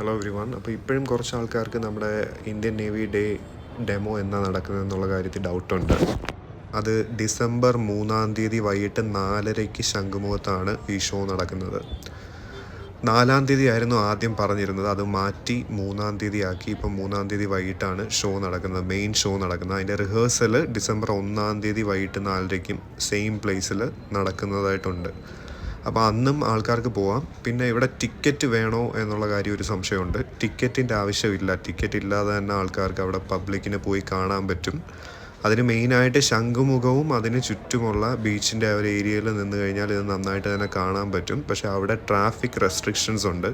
Hello every one അപ്പോൾ ഇപ്പോഴും കുറച്ച് ആൾക്കാർക്ക് നമ്മുടെ ഇന്ത്യൻ നേവി ഡേ ഡെമോ എന്നാ നടക്കുന്നത് എന്നുള്ള കാര്യത്തിൽ ഡൗട്ടുണ്ട് അത് ഡിസംബർ മൂന്നാം തീയതി വൈകിട്ട് നാലരയ്ക്ക് ശംഖുമുഖത്താണ് ഈ ഷോ നടക്കുന്നത്. നാലാം തീയതി ആയിരുന്നു ആദ്യം പറഞ്ഞിരുന്നത്. അത് മാറ്റി മൂന്നാം തീയതി ആക്കി. ഇപ്പം മൂന്നാം തീയതി വൈകിട്ടാണ് ഷോ നടക്കുന്നത്. മെയിൻ ഷോ നടക്കുന്നത്. അതിന്റെ റിഹേഴ്സൽ ഡിസംബർ ഒന്നാം തീയതി വൈകിട്ട് നാലരയ്ക്കും സെയിം പ്ലേസിൽ നടക്കുന്നതായിട്ടുണ്ട്. അപ്പോൾ അന്നും ആൾക്കാർക്ക് പോവാം. പിന്നെ ഇവിടെ ടിക്കറ്റ് വേണോ എന്നുള്ള കാര്യം ഒരു സംശയമുണ്ട്. ടിക്കറ്റിന്റെ ആവശ്യമില്ല. ടിക്കറ്റ് ഇല്ലാതെ തന്നെ ആൾക്കാർക്ക് അവിടെ പബ്ലിക്കിന് പോയി കാണാൻ പറ്റും. അതിന് മെയിനായിട്ട് ശംഖുമുഖവും അതിന് ചുറ്റുമുള്ള ബീച്ചിന്റെ ആ ഒരു ഏരിയയിൽ നിന്ന് കഴിഞ്ഞാൽ ഇത് നന്നായിട്ട് തന്നെ കാണാൻ പറ്റും. പക്ഷേ അവിടെ ട്രാഫിക് റെസ്ട്രിക്ഷൻസ് ഉണ്ട്.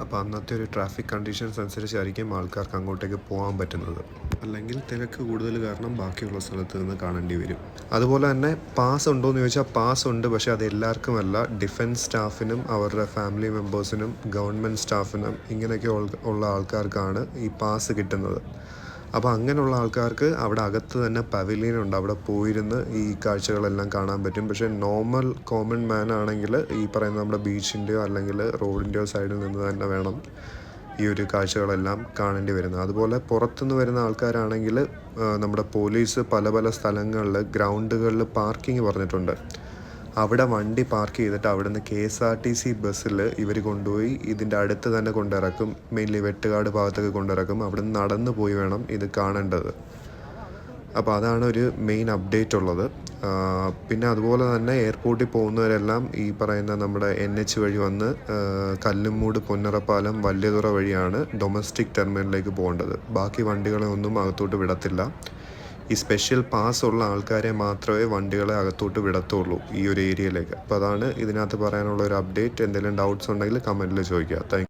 അപ്പോൾ അന്നത്തെ ഒരു ട്രാഫിക് കണ്ടീഷൻസ് അനുസരിച്ചായിരിക്കും ആൾക്കാർക്ക് അങ്ങോട്ടേക്ക് പോകാൻ പറ്റുന്നത്. അല്ലെങ്കിൽ തിരക്ക് കൂടുതൽ കാരണം ബാക്കിയുള്ള സ്ഥലത്ത് നിന്ന് കാണേണ്ടി വരും. അതുപോലെ തന്നെ പാസ് ഉണ്ടോ എന്ന് ചോദിച്ചാൽ പാസ് ഉണ്ട്. പക്ഷേ അത് എല്ലാവർക്കുമല്ല. ഡിഫൻസ് സ്റ്റാഫിനും അവരുടെ ഫാമിലി മെമ്പേഴ്സിനും ഗവൺമെന്റ് സ്റ്റാഫിനും ഇങ്ങനെയൊക്കെ ഉള്ള- ആൾക്കാർക്കാണ് ഈ പാസ് കിട്ടുന്നത്. അപ്പോൾ അങ്ങനെയുള്ള ആൾക്കാർക്ക് അവിടെ അകത്ത് തന്നെ പവലിയൻ ഉണ്ട്. അവിടെ പോയിരുന്ന് ഈ കാഴ്ചകളെല്ലാം കാണാൻ പറ്റും. പക്ഷേ നോർമൽ കോമൺ മാൻ ആണെങ്കിൽ ഈ പറയുന്ന നമ്മുടെ ബീച്ചിന്റെയോ അല്ലെങ്കിൽ റോഡിന്റെയോ സൈഡിൽ നിന്ന് തന്നെ വേണം ഈ ഒരു കാഴ്ചകളെല്ലാം കാണേണ്ടി വരുന്നത്. അതുപോലെ പുറത്തുനിന്ന് വരുന്ന ആൾക്കാരാണെങ്കിൽ നമ്മുടെ പോലീസ് പല പല സ്ഥലങ്ങളിൽ ഗ്രൗണ്ടുകളിൽ പാർക്കിംഗ് പറഞ്ഞിട്ടുണ്ട്. അവിടെ വണ്ടി പാർക്ക് ചെയ്തിട്ട് അവിടുന്ന് K S R T C ബസ്സിൽ ഇവർ കൊണ്ടുപോയി ഇതിന്റെ അടുത്ത് തന്നെ കൊണ്ടിറക്കും മെയിൻലി വെട്ടുകാട് ഭാഗത്തൊക്കെ കൊണ്ടിറക്കും അവിടെ നിന്ന് നടന്നു പോയി വേണം ഇത് കാണേണ്ടത്. അപ്പോൾ അതാണ് ഒരു മെയിൻ അപ്ഡേറ്റ് ഉള്ളത്. പിന്നെ അതുപോലെ തന്നെ എയർപോർട്ടിൽ പോകുന്നവരെല്ലാം ഈ പറയുന്ന നമ്മുടെ എൻ എച്ച് വഴി വന്ന് കല്ലുമൂട് പൊന്നറപ്പാലം വല്യതുറ വഴിയാണ് ഡൊമസ്റ്റിക് ടെർമിനലിലേക്ക് പോകേണ്ടത്. ബാക്കി വണ്ടികളെ ഒന്നും അകത്തോട്ട് വിടത്തില്ല. ഈ സ്പെഷ്യൽ പാസ് ഉള്ള ആൾക്കാരെ മാത്രമേ വണ്ടികളെ അകത്തോട്ട് വിടത്തുള്ളൂ ഈ ഒരു ഏരിയയിലേക്ക് അപ്പോൾ അതാണ് ഇതിനകത്ത് പറയാനുള്ള ഒരു അപ്ഡേറ്റ് എന്തെങ്കിലും ഡൗട്ട്സ് ഉണ്ടെങ്കിൽ കമന്റിൽ ചോദിക്കുക. താങ്ക്